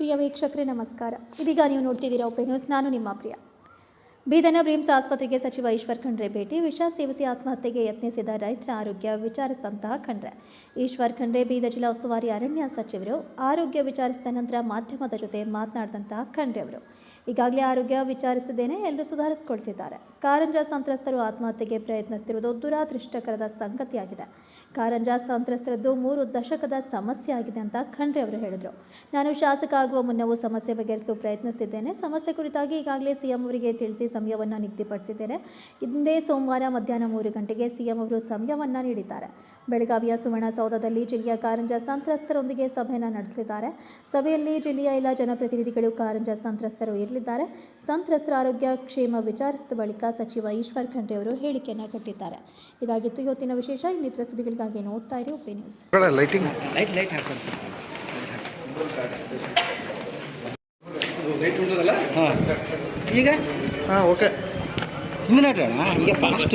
ಪ್ರಿಯ ವೀಕ್ಷಕರೇ, ನಮಸ್ಕಾರ. ಇದೀಗ ನೀವು ನೋಡ್ತಿದ್ದೀರಾ ಒಪೆ ನ್ಯೂಸ್. ನಾನು ನಿಮ್ಮ ಪ್ರಿಯ. ಬೀದನ ಬ್ರಿಮ್ಸ್ ಆಸ್ಪತ್ರೆಗೆ ಸಚಿವ ಈಶ್ವರ್ ಖಂಡ್ರೆ ಭೇಟಿ. ವಿಷ ಸೇವಿಸಿ ಆತ್ಮಹತ್ಯೆಗೆ ಯತ್ನಿಸಿದ ರೈತರ ಆರೋಗ್ಯ ವಿಚಾರಿಸಿದಂತಹ ಖಂಡ್ರೆ. ಈಶ್ವರ್ ಖಂಡ್ರೆ, ಬೀದ ಜಿಲ್ಲಾ ಉಸ್ತುವಾರಿ ಅರಣ್ಯ ಸಚಿವರು ಆರೋಗ್ಯ ವಿಚಾರಿಸಿದ ನಂತರ ಮಾಧ್ಯಮದ ಜೊತೆ ಮಾತನಾಡಿದಂತಹ ಖಂಡ್ರೆ ಅವರು. ಈಗಾಗಲೇ ಆರೋಗ್ಯ ವಿಚಾರಿಸಿದ್ದೇನೆ ಎಲ್ಲರೂ ಸುಧಾರಿಸಿಕೊಳ್ತಿದ್ದಾರೆ. ಕಾರಂಜ ಸಂತ್ರಸ್ತರು ಆತ್ಮಹತ್ಯೆಗೆ ಪ್ರಯತ್ನಿಸುತ್ತಿರುವುದು ದುರಾದೃಷ್ಟಕರದ ಸಂಗತಿಯಾಗಿದೆ. ಕಾರಂಜ ಸಂತ್ರಸ್ತರದ್ದು ಮೂರು ದಶಕದ ಸಮಸ್ಯೆ ಆಗಿದೆ ಅಂತ ಖಂಡ್ರೆ ಅವರು ಹೇಳಿದರು. ನಾನು ಶಾಸಕ ಆಗುವ ಮುನ್ನವೂ ಸಮಸ್ಯೆ ಬಗೆಹರಿಸಲು ಪ್ರಯತ್ನಿಸುತ್ತಿದ್ದೇನೆ. ಸಮಸ್ಯೆ ಕುರಿತಾಗಿ ಈಗಾಗಲೇ ಸಿಎಂ ಅವರಿಗೆ ತಿಳಿಸಿ ಸಮಯವನ್ನು ನಿಗದಿಪಡಿಸಿದ್ದೇನೆ. ಇಂದೇ ಸೋಮವಾರ ಮಧ್ಯಾಹ್ನ ಮೂರು ಗಂಟೆಗೆ ಸಿಎಂ ಅವರು ಸಮಯವನ್ನು ನೀಡಿದ್ದಾರೆ. ಬೆಳಗಾವಿಯ ಸುವರ್ಣಸೌಧದಲ್ಲಿ ಜಿಲ್ಲೆಯ ಕಾರಂಜ ಸಂತ್ರಸ್ತರೊಂದಿಗೆ ಸಭೆಯನ್ನು ನಡೆಸಲಿದ್ದಾರೆ. ಸಭೆಯಲ್ಲಿ ಜಿಲ್ಲೆಯ ಎಲ್ಲ ಜನಪ್ರತಿನಿಧಿಗಳು ಕಾರಂಜ ಸಂತ್ರಸ್ತರು ಇರಲಿದ್ದಾರೆ. ಸಂತ್ರಸ್ತರ ಆರೋಗ್ಯ ಕ್ಷೇಮ ವಿಚಾರಿಸಿದ ಬಳಿಕ ಸಚಿವ ಈಶ್ವರ್ ಖಂಡ್ರೆ ಅವರು ಹೇಳಿಕೆಯನ್ನು ಕೊಟ್ಟಿದ್ದಾರೆ. ಇದಾಗಿತ್ತು ಇವತ್ತಿನ ವಿಶೇಷ ಇನ್ನಿತರ ಸುದ್ದಿಗಳಿಗಾಗಿ ನೋಡ್ತಾ ಇರಿ ಉಪಿ ನ್ಯೂಸ್. ಲೈಟಿಂಗ್ ಲೈಟ್ ಲೈಟ್ ಹಾಕೊಂಡು ಹಾಂ. ಈಗ? ಹಾಂ ಓಕೆ ಹಿಂದಿನ ಈಗ ಫಾಸ್ಟ್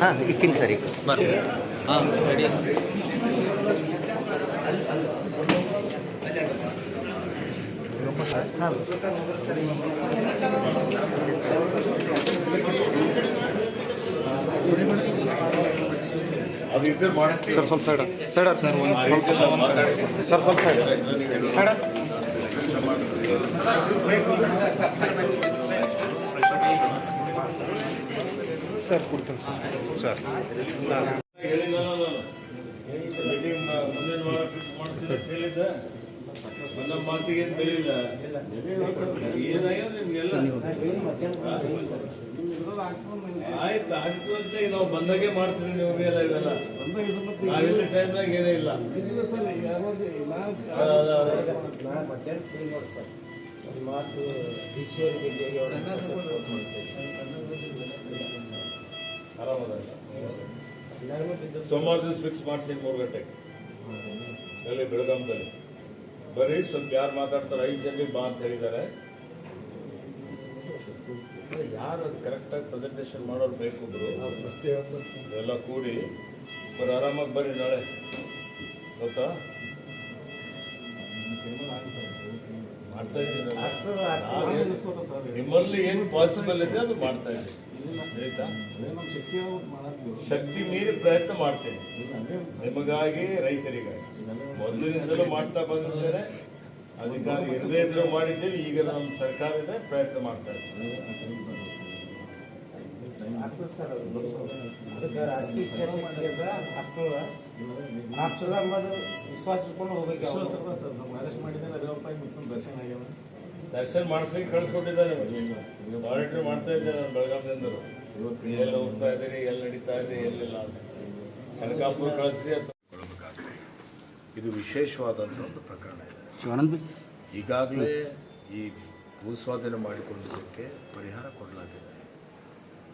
ಹಾಂ ಇಕ್ತೀನಿ ಸರ್ ಹಾಂ ಸರ್ ಸ್ವಲ್ಪ ಸೈಡ ಸೈಡ ಸರ್ ಸರ್ ಸ್ವಲ್ಪ ಸೈಡ ಸೈಡ್ ಸರ್ ಕೊಡ್ತೇನೆ ಸರ್. ಸರ್ ನನ್ನ ಮಾತಿಗೆ ಬೆಲಿಲ್ಲ ನಿಮ್ಗೆಲ್ಲ ಆಯ್ತು ಅಂತ ನಾವು ಬಂದಾಗೆ ಮಾಡ್ತೀವಿ ನೀವು ಎಲ್ಲ ಇವೆಲ್ಲ. ನಾವಿಲ್ಲ ಟೈಮ್ನಾಗ ಏನೇ ಇಲ್ಲ. ಆರಾಮದ ಸೋಮವಾರ ದಿವಸ ಫಿಕ್ಸ್ ಮಾಡಿಸಿ ಮೂರು ಗಂಟೆಗೆ. ಅಲ್ಲಿ ಬೆಳಗಾಂದಲ್ಲಿ ಬರೀ ಸ್ವಲ್ಪ ಯಾರು ಮಾತಾಡ್ತಾರೆ, ಐದು ಜನರಿಗೆ ಬಾ ಅಂತ ಹೇಳಿದ್ದಾರೆ. ಯಾರು ಅದು ಕರೆಕ್ಟಾಗಿ ಪ್ರೆಸೆಂಟೇಷನ್ ಮಾಡೋರು ಬೇಕು ಎಲ್ಲ ಕೂಡಿ. ಬರೀ ಆರಾಮಾಗಿ ಬರ್ರಿ ನಾಳೆ. ಗೊತ್ತಾ? ಇದ್ದೀನಿ. ನಾನು. ನಿಮ್ಮಲ್ಲಿ ಏನು ಪಾಸಿಬಲ್ ಇದೆ ಅದು ಮಾಡ್ತಾ ಇದ್ದೀನಿ. ಆಯ್ತಾ? ಶಕ್ತಿ ಮೀರಿ ಪ್ರಯತ್ನ ಮಾಡ್ತೇನೆ. ನಿಮಗಾಗಿ ರೈತರಿಗಾಗಿ. ಮೊದಲಿನಿಂದಲೂ ಮಾಡ್ತಾ ಬಂದಿದ್ದೇನೆ. ಅಧಿಕಾರ ಇರದೇ ಇದ್ರೂ ಮಾಡಿದ್ದೇವೆ. ಈಗ ನಮ್ಮ ಸರ್ಕಾರ ಇದೆ. ಪ್ರಯತ್ನ ಮಾಡ್ತಾ ಇದ್ದೇವೆ. ಅದಕ್ಕೆ ರಾಜಕೀಯ ಇಚ್ಛಾಶಕ್ತಿ ಅದ ಆಗ್ತದ ಆಗ್ತದ ಅಂಬದು ವಿಶ್ವಾಸ ಇಟ್ಕೊಂಡು ಹೋಗ್ಬೇಕು ಯಾವಾಗ. ದರ್ಶನ ಮಾಡಿಸ್ಲಿಕ್ಕೆ ಕಳಿಸ್ಕೊಟ್ಟಿದ್ದಾರೆ. ಮಾನಿಟರ್ ಮಾಡ್ತಾ ಇದ್ದೆ ನಾನು ಬೆಳಗಾವಿಯಿಂದರು ಇವತ್ತು ಎಲ್ಲ ಹೋಗ್ತಾ ಇದ್ದೀರಿ ಎಲ್ಲಿ ನಡೀತಾ ಇದೆ ಎಲ್ಲಿಲ್ಲ ಅಂತ. ಚನಕಾಪುರ ಕಳಿಸ್ರಿ ಅಂತ. ಇದು ವಿಶೇಷವಾದಂಥ ಒಂದು ಪ್ರಕರಣ ಇದೆ. ಶಿವಾನಂದ್ ಈಗಾಗಲೇ ಈ ಭೂಸ್ವಾಧೀನ ಮಾಡಿಕೊಂಡಿದ್ದಕ್ಕೆ ಪರಿಹಾರ ಕೊಡಲಾಗಿದೆ.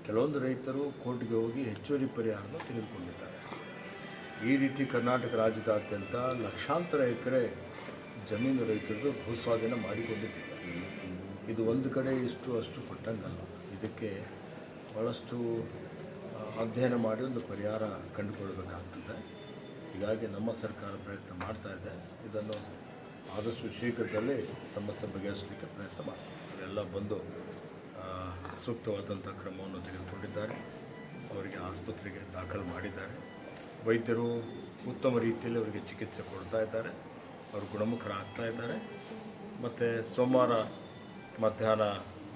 ಕೆಲವೊಂದು ರೈತರು ಕೋರ್ಟ್ಗೆ ಹೋಗಿ ಹೆಚ್ಚುವರಿ ಪರಿಹಾರನ ತೆಗೆದುಕೊಂಡಿದ್ದಾರೆ. ಈ ರೀತಿ ಕರ್ನಾಟಕ ರಾಜ್ಯದಾದ್ಯಂತ ಲಕ್ಷಾಂತರ ಎಕರೆ ಜಮೀನು ರೈತರದು ಭೂಸ್ವಾಧೀನ ಮಾಡಿಕೊಂಡಿದ್ದಾರೆ. ಇದು ಒಂದು ಕಡೆ ಇಷ್ಟು ಅಷ್ಟು ಕೊಟ್ಟಂಗಲ್ಲ. ಇದಕ್ಕೆ ಭಾಳಷ್ಟು ಅಧ್ಯಯನ ಮಾಡಿ ಒಂದು ಪರಿಹಾರ ಕಂಡುಕೊಳ್ಬೇಕಾಗ್ತದೆ ಹೀಗಾಗಿ ನಮ್ಮ ಸರ್ಕಾರ ಪ್ರಯತ್ನ ಮಾಡ್ತಾ ಇದೆ. ಇದನ್ನು ಆದಷ್ಟು ಶೀಘ್ರದಲ್ಲೇ ಸಮಸ್ಯೆ ಬಗೆಹರಿಸಲಿಕ್ಕೆ ಪ್ರಯತ್ನ ಮಾಡ್ತೀವಿ. ಎಲ್ಲ ಬಂದು ಸೂಕ್ತವಾದಂಥ ಕ್ರಮವನ್ನು ತೆಗೆದುಕೊಂಡಿದ್ದಾರೆ. ಅವರಿಗೆ ಆಸ್ಪತ್ರೆಗೆ ದಾಖಲು ಮಾಡಿದ್ದಾರೆ. ವೈದ್ಯರು ಉತ್ತಮ ರೀತಿಯಲ್ಲಿ ಅವರಿಗೆ ಚಿಕಿತ್ಸೆ ಕೊಡ್ತಾ ಇದ್ದಾರೆ. ಅವರು ಗುಣಮುಖರಾಗ್ತಾ ಇದ್ದಾರೆ. ಮತ್ತು ಸೋಮವಾರ ಮಧ್ಯಾಹ್ನ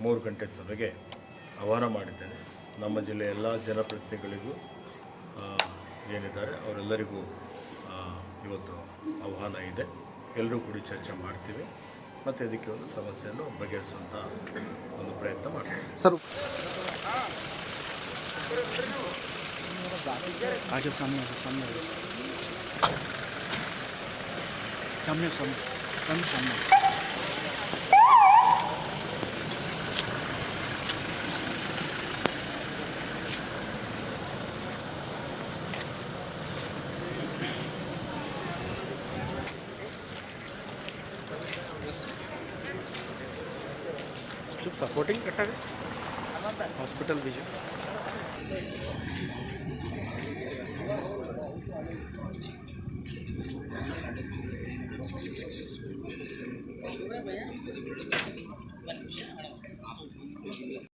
ಮೂರು ಗಂಟೆ ಸಭೆಗೆ ಆಹ್ವಾನ ಮಾಡಿದ್ದೇನೆ. ನಮ್ಮ ಜಿಲ್ಲೆಯ ಎಲ್ಲ ಜನಪ್ರತಿನಿಧಿಗಳಿಗೂ ಏನಿದ್ದಾರೆ ಅವರೆಲ್ಲರಿಗೂ ಇವತ್ತು ಆಹ್ವಾನ ಇದೆ. ಎಲ್ಲರೂ ಕೂಡಿ ಚರ್ಚೆ ಮಾಡ್ತೀವಿ. ಮತ್ತು ಇದಕ್ಕೆ ಒಂದು ಸಮಸ್ಯೆಯನ್ನು ಬಗೆಹರಿಸುವಂಥ ಒಂದು ಪ್ರಯತ್ನ ಮಾಡ್ತೀವಿ. ಸರ್ ಹಾಗೆ ಸ್ವಾಮಿ ಸ್ವಾಮಿ ಸ್ವಾಮಿ ಸ್ವಾಮಿ ಸ್ವಾಮಿ. चुप सपोर्टिंग हॉस्पिटल विजन